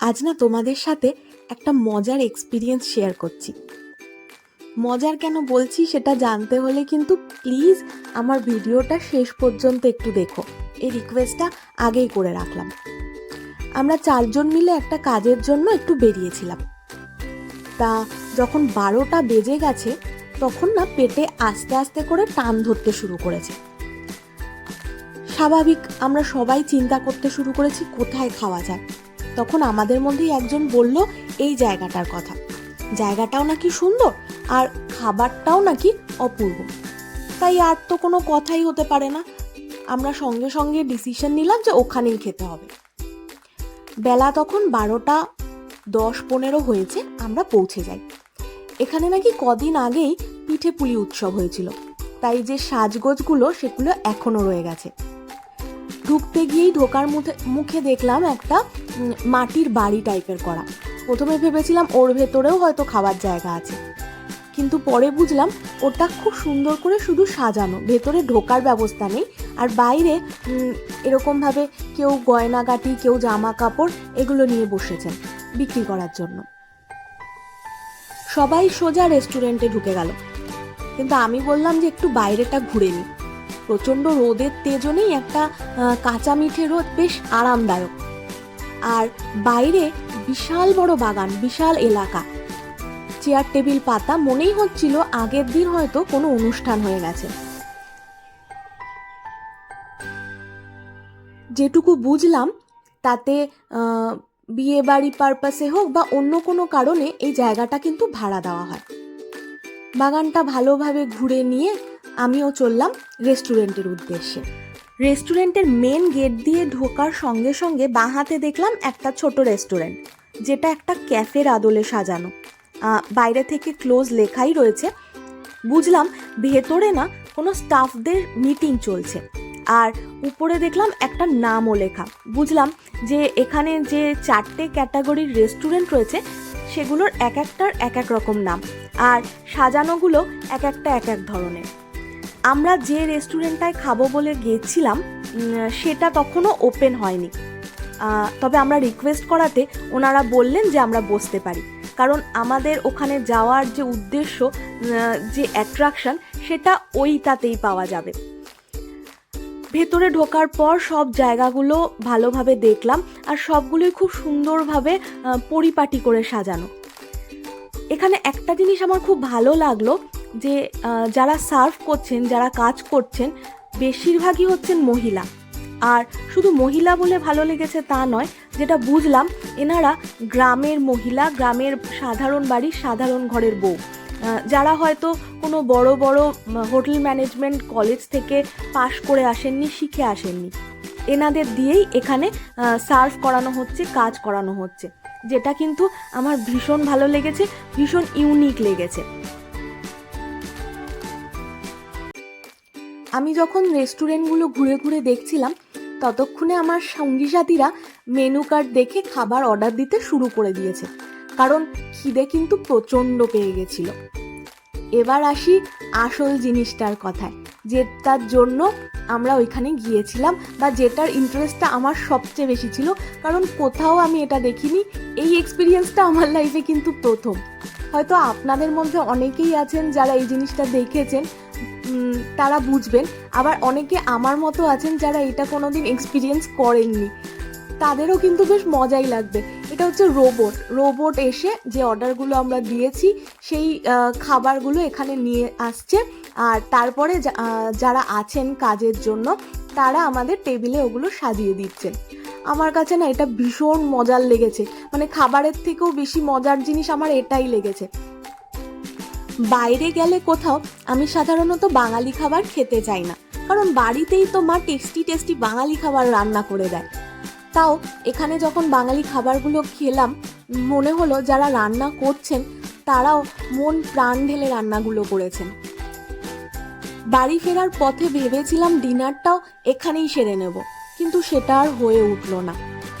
আজ না তোমাদের সাথে একটা মজার এক্সপিরিয়েন্স শেয়ার করছি। মজার কেন বলছি সেটা জানতে হলে কিন্তু প্লিজ আমার ভিডিওটা শেষ পর্যন্ত একটু দেখো। এই রিকোয়েস্টটা আগেই করে রাখলাম। আমরা চারজন মিলে একটা কাজের জন্য একটু বেরিয়েছিলাম। তা যখন বারোটা বেজে গেছে, তখন না পেটে আস্তে আস্তে করে টান ধরতে শুরু করেছে। স্বাভাবিক আমরা সবাই চিন্তা করতে শুরু করেছি, কোথায় খাওয়া যায়? তখন আমাদের মধ্যেই একজন বলল, এই জায়গাটার কথা। জায়গাটাও নাকি সুন্দর, আর খাবারটাও নাকি অপূর্ব। তাই আর তো কোনো কথাই হতে পারে না। আমরা সঙ্গে সঙ্গে ডিসিশন নিলাম যে ওখানেই খেতে হবে। বেলা তখন বারোটা দশ পনেরো হয়েছে, আমরা পৌঁছে যাই। এখানে নাকি কদিন আগেই পিঠে পুলি উৎসব হয়েছিল। তাই যে সাজগোজগুলো, সেগুলো এখনও রয়ে গেছে। ঢুকতে গিয়েই ঢোকার মুখে মুখে দেখলাম একটা মাটির বাড়ি টাইপের করা। প্রথমে ভেবেছিলাম ওর ভেতরেও হয়তো খাবার জায়গা আছে। কিন্তু পরে বুঝলাম ওটা খুব সুন্দর করে শুধু সাজানো, ভেতরে ঢোকার ব্যবস্থা নেই। আর বাইরে এরকমভাবে কেউ গয়নাগাটি, কেউ জামা কাপড় এগুলো নিয়ে বসেছেন বিক্রি করার জন্য। সবাই সোজা রেস্টুরেন্টে ঢুকে গেল। কিন্তু আমি বললাম যে একটু বাইরেটা ঘুরে নিই প্রচণ্ড রোদের তেজনেই একটা কাঁচা মিঠে রোদ বেশ আরামদায়ক। আর বাইরে বিশাল বড় বাগান, বিশাল এলাকা। চেয়ার, টেবিল, পাতা মনেই হচ্ছিল আগের দিন হয়তো কোনো অনুষ্ঠান হয়ে গেছে। যেটুকু বুঝলাম, তাতে বিয়ে বাড়ি পারপাসে হোক বা অন্য কোনো কারণে এই জায়গাটা কিন্তু ভাড়া দেওয়া হয়। বাগানটা ভালোভাবে ঘুরে নিয়ে আমিও চললাম রেস্টুরেন্টের উদ্দেশ্যে। রেস্টুরেন্টের মেন গেট দিয়ে ঢোকার সঙ্গে সঙ্গে বাঁ হাতে দেখলাম একটা ছোট রেস্টুরেন্ট, যেটা একটা ক্যাফের আদলে সাজানো। বাইরে থেকে ক্লোজ লেখাই রয়েছে। বুঝলাম ভেতরে না কোনো স্টাফদের মিটিং চলছে। আর উপরে দেখলাম একটা নামও লেখা। বুঝলাম যে এখানে যে চারটে ক্যাটাগরির রেস্টুরেন্ট রয়েছে, সেগুলোর এক একটার এক এক রকম নাম। আর সাজানোগুলো এক একটা এক এক ধরনের। আমরা যে রেস্টুরেন্টটায় খাব বলে গেছিলাম সেটা তখনও ওপেন হয়নি। তবে আমরা রিকোয়েস্ট করাতে ওনারা বললেন যে আমরা বসতে পারি। কারণ আমাদের ওখানে যাওয়ার যে উদ্দেশ্য যে অ্যাট্রাকশন সেটা ওইটাতেই পাওয়া যাবে। ভেতরে ঢোকার পর সব জায়গাগুলো ভালোভাবে দেখলাম আর সবগুলোই খুব সুন্দরভাবে পরিপাটি করে সাজানো। এখানে একটা জিনিস আমার খুব ভালো লাগল যে যারা সার্ভ করছেন, যারা কাজ করছেন, বেশিরভাগই হচ্ছেন মহিলা। আর শুধু মহিলা বলে ভালো লেগেছে তা নয়, যেটা বুঝলাম, এনারা গ্রামের মহিলা, গ্রামের সাধারণ বাড়ির সাধারণ ঘরের বউ। যারা হয়তো কোনো বড় বড় হোটেল ম্যানেজমেন্ট কলেজ থেকে পাশ করে আসেননি, শিখে আসেননি। এনাদের দিয়েই এখানে সার্ভ করানো হচ্ছে, কাজ করানো হচ্ছে। যেটা কিন্তু আমার ভীষণ ভালো লেগেছে, ভীষণ ইউনিক লেগেছে। আমি যখন রেস্টুরেন্টগুলো ঘুরে ঘুরে দেখছিলাম, ততক্ষণে আমার সঙ্গী সাথীরা মেনু কার্ড দেখে খাবার অর্ডার দিতে শুরু করে দিয়েছে। কারণ খিদে কিন্তু প্রচণ্ড পেয়ে গেছিল। এবার আসি আসল জিনিসটার কথায়, যেটার জন্য আমরা ওইখানে গিয়েছিলাম বা যেটার ইন্টারেস্টটা আমার সবচেয়ে বেশি ছিল, কারণ কোথাও আমি এটা দেখিনি, এই এক্সপিরিয়েন্সটা আমার লাইফে কিন্তু প্রথম। হয়তো আপনাদের মধ্যে অনেকেই আছেন যারা এই জিনিসটা দেখেছেন তারা বুঝবেন। আবার অনেকে আমার মতো আছেন যারা এটা কোনোদিন এক্সপিরিয়েন্স করেননি। তাদেরও কিন্তু বেশ মজাই লাগবে। এটা হচ্ছে রোবট রোবট এসে যে অর্ডারগুলো আমরা দিয়েছি, সেই খাবারগুলো এখানে নিয়ে আসছে। আর তারপরে যারা আছেন কাজের জন্য, তারা আমাদের টেবিলে ওগুলো সাজিয়ে দিচ্ছেন। আমার কাছে না এটা ভীষণ মজার লেগেছে। মানে খাবারের থেকেও বেশি মজার জিনিস আমার এটাই লেগেছে। বাইরে গেলে কোথাও আমি সাধারণত বাঙালি খাবার খেতে চাই না। কারণ বাড়িতেই তো মা টেস্টি টেস্টি বাঙালি খাবার রান্না করে দেয়। তাও এখানে যখন বাঙালি খাবারগুলো খেলাম, মনে হলো যারা রান্না করছেন, তারাও মন প্রাণ ঢেলে রান্নাগুলো করেছেন। বাড়ি ফেরার পথে ভেবেছিলাম ডিনারটাও এখানেই সেরে নেব, কিন্তু সেটা আর হয়ে উঠল না।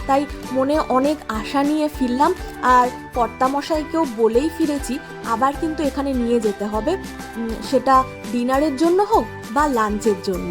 তাই মনে অনেক আশা নিয়ে ফিরলাম। আর কর্তামশাইকেও বলেই ফিরেছি, আবার কিন্তু এখানে নিয়ে যেতে হবে। সেটা ডিনারের জন্য হোক বা লাঞ্চের জন্য।